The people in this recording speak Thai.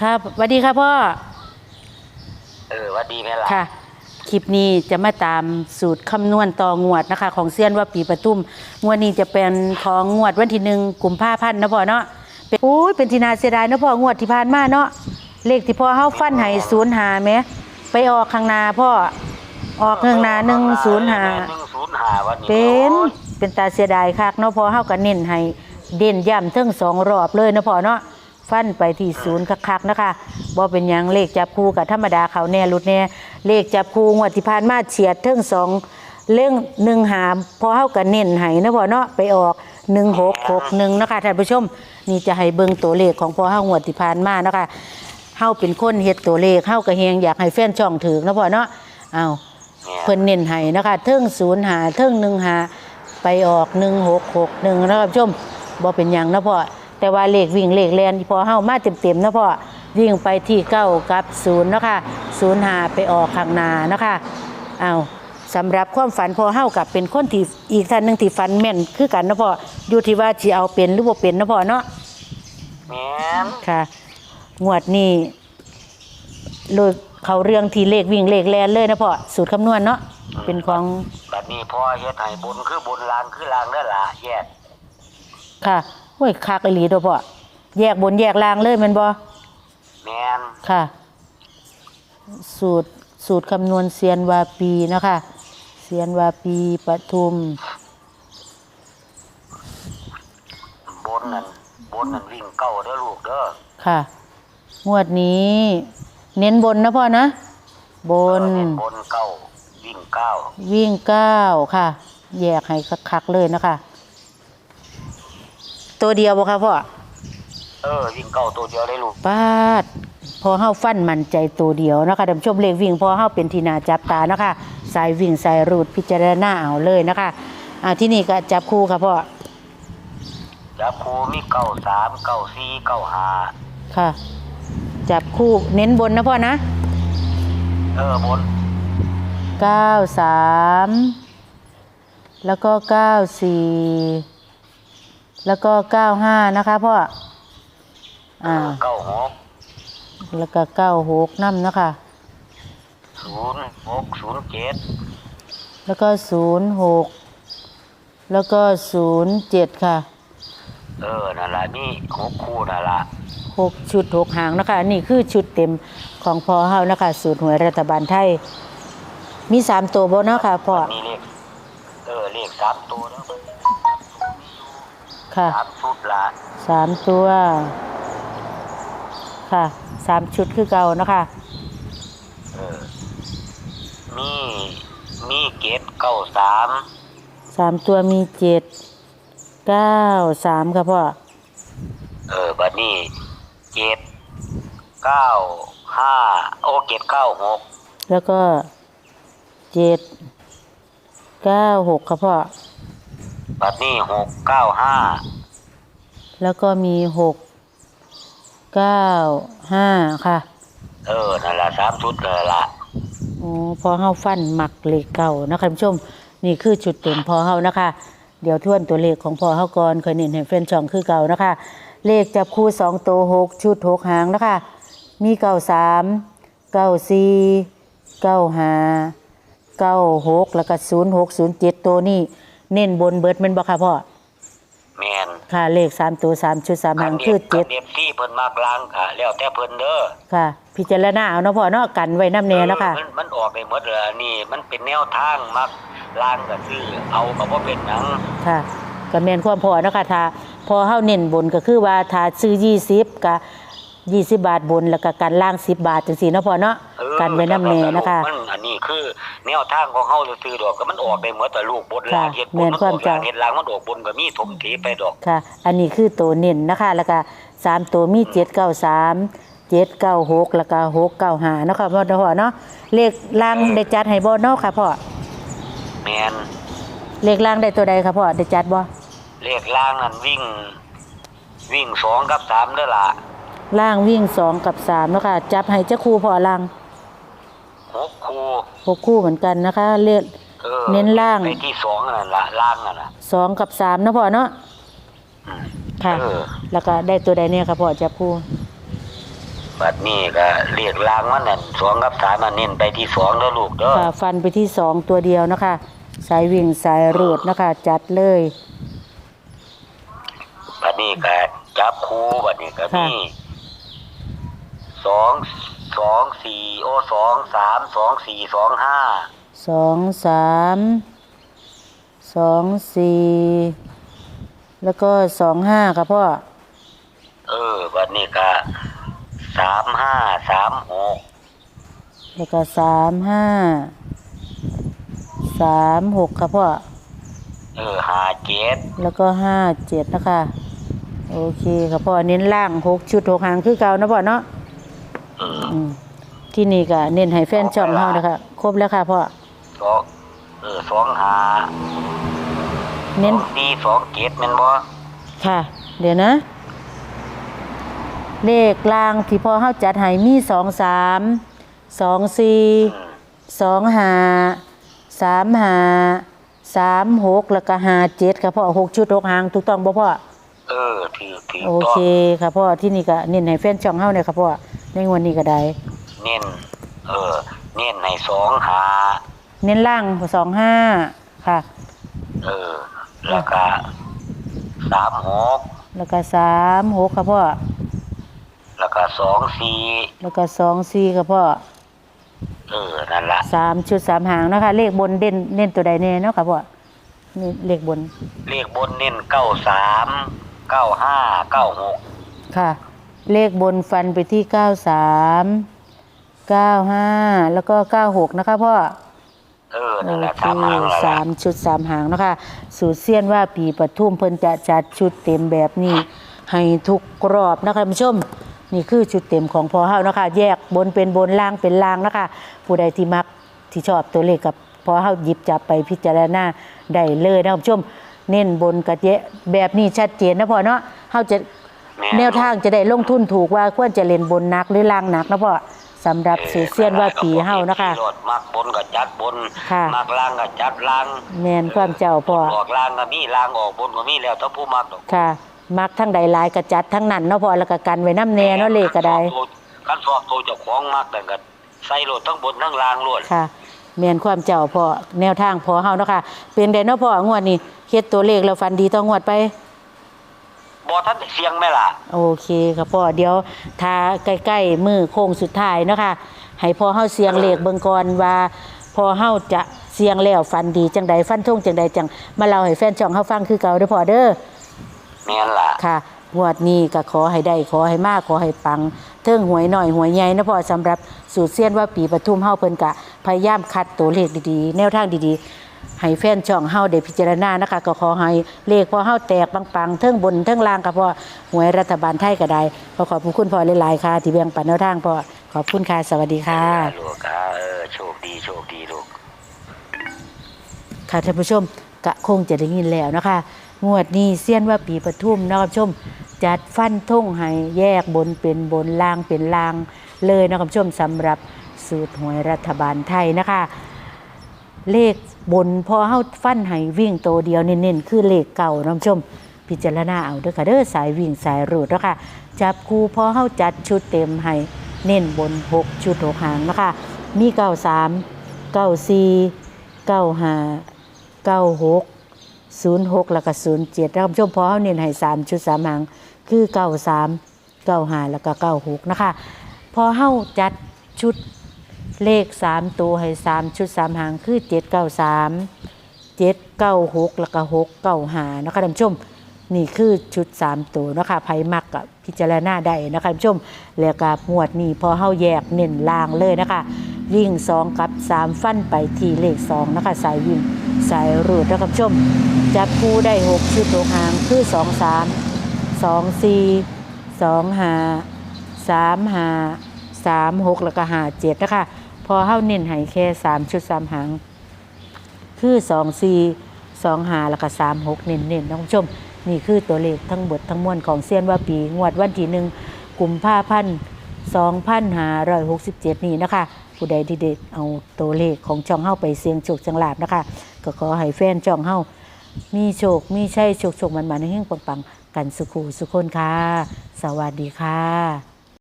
ครับสวัสดีครับพ่อ เออหวัดดีแม่ล่ะ ค่ะ คลิปนี้จะมาตามสูตรคำนวณต่องวดนะคะ ของเซียนว่าปีประตุ้มงวดนี้จะเป็นของงวดวันที่หนึ่งกุมภาพันธ์นะพ่อเนาะเป็นโอ้ยเป็นทีนาเสียดายนะพ่องวดที่ผ่านมาเนาะเลขที่พ่อเฮาฟันให้ศูนย์หาไหมไปออกข้างหน้าพ่อออกข้างหน้าหนึ่งศูนย์หาหนึ่งศูนย์หาวันนี้เป็นโอ้ยเป็นตาเสียดายคักเนาะพอเฮาก็เน้นให้เด่นย่ำเทั้งสองรอบเลยนะพอเนาะ ฟันไปที่ศูนย์คักๆนะคะบ่เป็นหยังเลขจับคู่กับธรรมดาเขาแน่หลุดแน่เลขจับคู่งวดที่ผ่านมาเฉียดเทั้งสองเรื่องหนึ่งหามพอเฮาก็เน้นให้นะพอเนาะไปออก1661นะคะท่านผู้ชมนี่จะให้เบิ่งตัวเลขของพอเฮางวดที่ผ่านมานะคะเฮาเป็นคนเฮ็ดตัวเลขเฮาก็เฮงอยากให้แฟนช่องถือนะพอเนาะเอาเพิ่นเน้นให้นะคะเทิงศูนย์หาเทิงหนึ่งหาไปออกหนึ่งหกหกหนึ่งนะครับชมบ่เป็นหยังนะพ่อ แต่ว่าเลขวิ่งเลขแลนที่พอเฮามาเต็มๆนะพ่อวิ่งไปที่เก้ากับศูนย์นะคะศูนย์หาไปออกข้างหน้านะคะเอาสำหรับความฝันพอเฮากับเป็นคนที่อีกท่านหนึงที่ฝันแม่นคือกันนะพ่ออยู่ที่ว่าสิเอาเป็นหรือบ่เป็นนะพ่อเนาะแม่นค่ะงวดนี้เลยเขาเรื่องที่เลขวิ่งเลขแลนเลยนะพ่อสูตรคำนวณเนาะเป็นของบัดนี้พอเฮ็ดให้บนคือบนลางคือลางเด้อล่ะแยกค่ะ ห้วยคักอีหลีตัวพ่อแยกบนแยกล่างเลยแมันบ่แม่นค่ะ สูตรสูตรคำนวณเซียนวาปีนะคะเซียนวาปีปทุม บนนั่นบนนั่นวิ่งเก้าเด้อลูกเด้อค่ะ งวดนี้ เน้นบนนะพ่อนะ บน เออเน้บนเก้าวิ่งเก้าวิ่งเก้าค่ะ แยกให้คักๆเลยนะคะ ตัวเดียวบ่คะพ่อเออวิ่งเก้าตัวเดียวได้ลูกปาดพอเฮาฟันมั่นใจตัวเดียวนะคะท่านผู้ชมเลขวิ่งพอเฮาเป็นทีนาจับตานะคะสายวิ่งสายรูดพิจารณาเอาเลยนะคะอ่าที่นี่ก็จับคู่ค่ะพ่อจับครูมีเก้าสามเก้าสี่เก้าห้าค่ะ จับคู่เน้นบนนะพ่อนะเออบนเก้าสามแล้วก็เก้าสี่ แล้วก็เก้าห้านะคะพ่อเออ่าอเก้าหกแล้วก็เก้าหกน้ำนะคะศูนย์หกศูนย์เจ็ดแล้วก็ศูนย์หกแล้วก็ศูนย์เจ็ดค่ะเออนั่นล่ะนี่หกคู่นั่นล่ะหกชุดหกหางนะคะ นี่คือชุดเต็มของพอเฮานะคะ สูตรหวยรัฐบาลไทย มีสามตัวบนเนาะค่ะพ่อ มีเลขเออเลขสามตัวแล้ว ค่ะ สามชุดละสามตัว ค่ะสามชุดคือเก่านะคะเออมีมีเกตเก้าสามสามตัวมีเจ็ดเก้าสามค่ะพ่อ เออบัดนี้เกตเก้าห้าโอเกตเก้าหกแล้วก็เจ็ดเก้าหกค่ะพ่อ บัดนี้หกเก้าห้าแล้วก็มีหกเก้าห้าค่ะ เออนั่นละสามชุดเลยละอ๋อพอเฮาฟันหมักเลขเก่านะคะท่านผู้ชม นี่คือจุดเต็มพอเฮานะคะ เดี๋ยวทวนตัวเลขของพอเฮาก่อนเคยเน้นให้แฟนช่องคือเก่านะคะ เลขจับคู่สองตัวหกชุดหกหางนะคะ มีเก้าสามเก้าสี่เก้าห้าเก้าหกแล้วก็ศูนย์หกศูนย์เจ็ดตัวนี่ เน้นบนเบิดแมันบ่ค่ะพ่อ แมนค่ะเลขสามตัวสามชุดสามหางคือเจ็ดเด็บซี่เพิ่นมากลางค่ะ แล้วแต่เพิ่นเด้อค่ะ พิจารณาเอาเนาะพ่อเนาะกันไว้น้ำแน่เนาะค่ะ เออมันมันออกได้หมดเลยอันนี่มันเป็นแนวทางมักลางก็ซื้อเอาก็บ่เป็นหยังค่ะก็แม่นความพอเนาะคะถ้าพอเฮาเน้นบนก็คือว่าถ้าซื้อ20ก็ 20บาทบนแล้วก็กันล่าง10บาทจังซี่เนาะพ่อเนาะเออกันไว้นำแน่นะคะ มันอันนี้คือแนวทางของเฮาซื้อๆดอกก็มันออกได้หมดแต่ลูกบนลางค่ะเฮ็ดบแม่นนมันควาอมอกเจ้าลางเฮ็ดลางมันออกบนก็มีถมถีไปดอก ค่ะ อันนี้คือตัวเน้นนะคะ แล้วก็3ตัวมี793 796แล้วก็695เนาะค่ะพ่อเนาะพ่อเนาะเลขล่างได้จัดให้บ่เนาะค่ะพ่อแม่นเลขล่างได้ตัวใดค่ะพ่อได้จัดบ่เลขล่างนั่นวิ่ง วิ่งสองกับสามเด้อล่ะ ล่างวิ่ง2กับ3เนาะค่ะ จับให้เจ้าครูพ่อล่างหกคู่หกคู่เหมือนกันนะคะ เลขเออเน้นล่าง ไปที่สองนั่นล่ะล่างนั่นน่ะสองกับสามเนาะพ่อเนาะอืมค่ะ เออแล้วก็ได้ตัวใดเนี่ยครับพ่อจับคู่บัดนี้ก็เรียกลางมันนั่นสองกับสามมันเน้นไปที่สองแล้วลูกเด้อค่ะฟันไปที่สองตัวเดียวนะคะ สายวิ่งสายรูดนะคะ จัดเลย บัดนี้ก็จับคู่บัดนี้ก็ค่ะ มี สองสองสี่โอสองสามสองสี่สองห้าสองสามสองสี่แล้วก็สองห้าค่ะพ่อ เออบัดนี้ก็สามห้าสามหกแล้วก็สามห้าสามหกค่ะพ่อ เออห้าเจ็ดแล้วก็ห้าเจ็ดนะคะ โอเคค่ะพ่อเน้นล่างหกชุดหกหางคือเก่านะพ่อเนาะเอออืมที่นี่ก็เน้นให้แฟนช่องเฮานะคะครบแล้วค่ะพ่อสองเออสองห้าเน้นสองสี่สองเจ็ดแม่นบ่ค่ะ เดี๋ยวนะ เลขล่างที่พ่อเฮาจัดให้มีสองสามสองสี่อืมสองห้าสามห้าสามหกแล้วก็ห้าเจ็ดค่ะพ่อหกชุดหกหางถูกต้องบ่พ่อเออถือถือโอต้อเคงค่ะพ่อที่นี่ก็เน้นให้แฟนช่องเฮาเนี่ยค่ะพ่อ ในงวันนี้ก็ได้ เน้นเออ เน้นให้สองหาเน้นล่างสองห้าค่ะ เออ แล้วก็สามหกแล้วก็สามหกค่ะพ่อแล้วก็สองสี่แล้วก็สองสี่ค่ะพ่อเออนั่นละสามชุดสามหางนะคะ เลขบนเด่นเน้นตัวใดแน่เนาะค่ะพ่อนี่เลขบน เลขบนเน้นเก้าสามเก้าห้าเก้าหกค่ะ เลขบนฟันไปที่เก้าสามเก้าห้าแล้วก็เก้าหกนะคะพ่อ เออโอนั่นแหละเคสามหางนั่นสาละมชุดสามหางเนาะคะสูตรเสี้ยนว่าปีปทุมเพิ่นจะจัดชุดเต็มแบบนี้ ให้ทุกรอบนะคะคุณผู้ชม นี่คือชุดเต็มของพอเฮานะคะ แยกบนเป็นบนล่างเป็นล่างนะคะ ผู้ใดที่มักที่ชอบตัวเลขกับพอเฮาหยิบจับไปพิจารณาได้เลยนะคุณผู้ชม เน้นบนกระเยะแบบนี้ชัดเจนนะพ่อเนาะเฮาจะม่ แนวทางจะได้ลงทุนถูกว่าควรจะเล่นบนหนักหรือล่างหนักนะพ่อสำหรับสูตรเสี้ยนว่าปีเฮานะคะรถมักบนก็จัดบน ค่ะมักล่างก็จัดล่างแมนความเจ้าพ่อออกล่างก็มีล่างออกบนก็มีแล้วถ้าผู้มักดอกค่ะ มักทั้งใดหลายกระจัดทั้งนั้นเนาะพอแล้วก็กันไว้น้ำแน่เนาะเลขก็ได้คันสอบตัวเจ้าของมักแต่ก็ใส่รถทั้งบนทั้งล่างรวดค่ะแม่นความเจ้าพอแนวทางพอเฮาเนาะค่ะ เป็นไดเนาะพ่องวดนี้เฮ็ดตัวเลขแล้วฟันดีต้องงวดไป บ่ทันได้เสียงไหมล่ะ โอเคครับพ่อเดี๋ยวถ้าใกล้ๆมือโค้งสุดท้ายเนาะค่ะให้พ่อเฮาเสียงเลขเบิ่งก่อนว่าพอเฮาจะเสียงแล้วฟันดีจังใดฟันทงจังใดจังมาเล่าให้แฟนช่องเฮาฟังคือเก่าเด้อพ่อเด้อแม่นล่ะค่ะงวดนี้ก็ขอให้ได้ขอให้มากขอให้ปังเทิงหวยหน่อยหวยใหญ่นะพ่อสำหรับสูตรเสี้ยนว่าปีปทุมเฮาเพิ่นกะพยายามคัดตัวเลขดีๆ แนวทางดีๆ ให้แฟนช่องเฮาได้พิจารณานะคะ ก็ขอให้เลขพอเฮาแตกปังๆเทิงบนเทิงล่างก็พอหวยรัฐบาลไทยก็ได้ขอขอบคุณพ่อหลายๆค่ะที่แบ่งปันแนวทางพ่อขอบคุณค่ะสวัสดีค่ะ ลูกอ่าเออโชคดีโชคดีลูก ค่ะท่านผู้ชมกะคงจะได้ยินแล้วนะคะ งวดนี้เสี้ยนว่าปีปทุมนะครับชม จัดฟันทุ่งให้แยกบนเป็นบนล่างเป็นล่างเลยนะครับชมสำหรับสูตรหวยรัฐบาลไทยนะคะ เลขบนพอเฮาฟันให้วิ่งโตเดียวเน้นๆคือเลขเก่าน้ำชม พิจารณาเอาเด้อค่ะเด้อสายวิ่งสายรูดแล้วค่ะจับคู่พอเฮาจัดชุดเต็มให้เน้นบน 6 ชุดหกหางนะคะมี93 94 95 96 06แล้วก็07ท่านผู้ชมพอเฮาเน้นให้3ชุด3หางคือ93 95แล้วก็96นะคะพอเฮาจัดชุด เลข3ตัวให้3ชุด3หางคือ793 796แล้วก็695นะคะท่านผู้ชมนี่คือชุด3ตัวนะคะไผมักกับพิจารณาได้นะคะท่านผู้ชมแล้วก็หมวดนี้พอเฮาแยกเน้นล่างเลยนะคะ วิ่ง2กับ3ฟันไปที่เลข2นะคะสายวิ่งสายรูดนะคะท่านผู้ชมจับคู่ได้6ชุดตัวหางคือ2 3 2 4 2 5 3 5 3 6แล้วก็5 7นะคะ พอเฮาเน้นให้แค่3ชุด3หาง คือ2 4 2 5แล้วก็3 6เน้นๆนะคุณผู้ชม นี่คือตัวเลขทั้งหมดทั้งมวลของเซียนว่าปีงวดวันที่หนึ่งกลุ่มภาพันธ์2567นี้นะคะ ผู้ใดที่เด็ดเอาตัวเลขของช่องเฮาไปเสียงโชคจังหลาบนะคะ ก็ขอให้แฟนช่องเฮามีโชค มีใช่โชคโชคมันๆให้เฮงปังๆ กันสุขูสุคนค่ะ สวัสดีค่ะ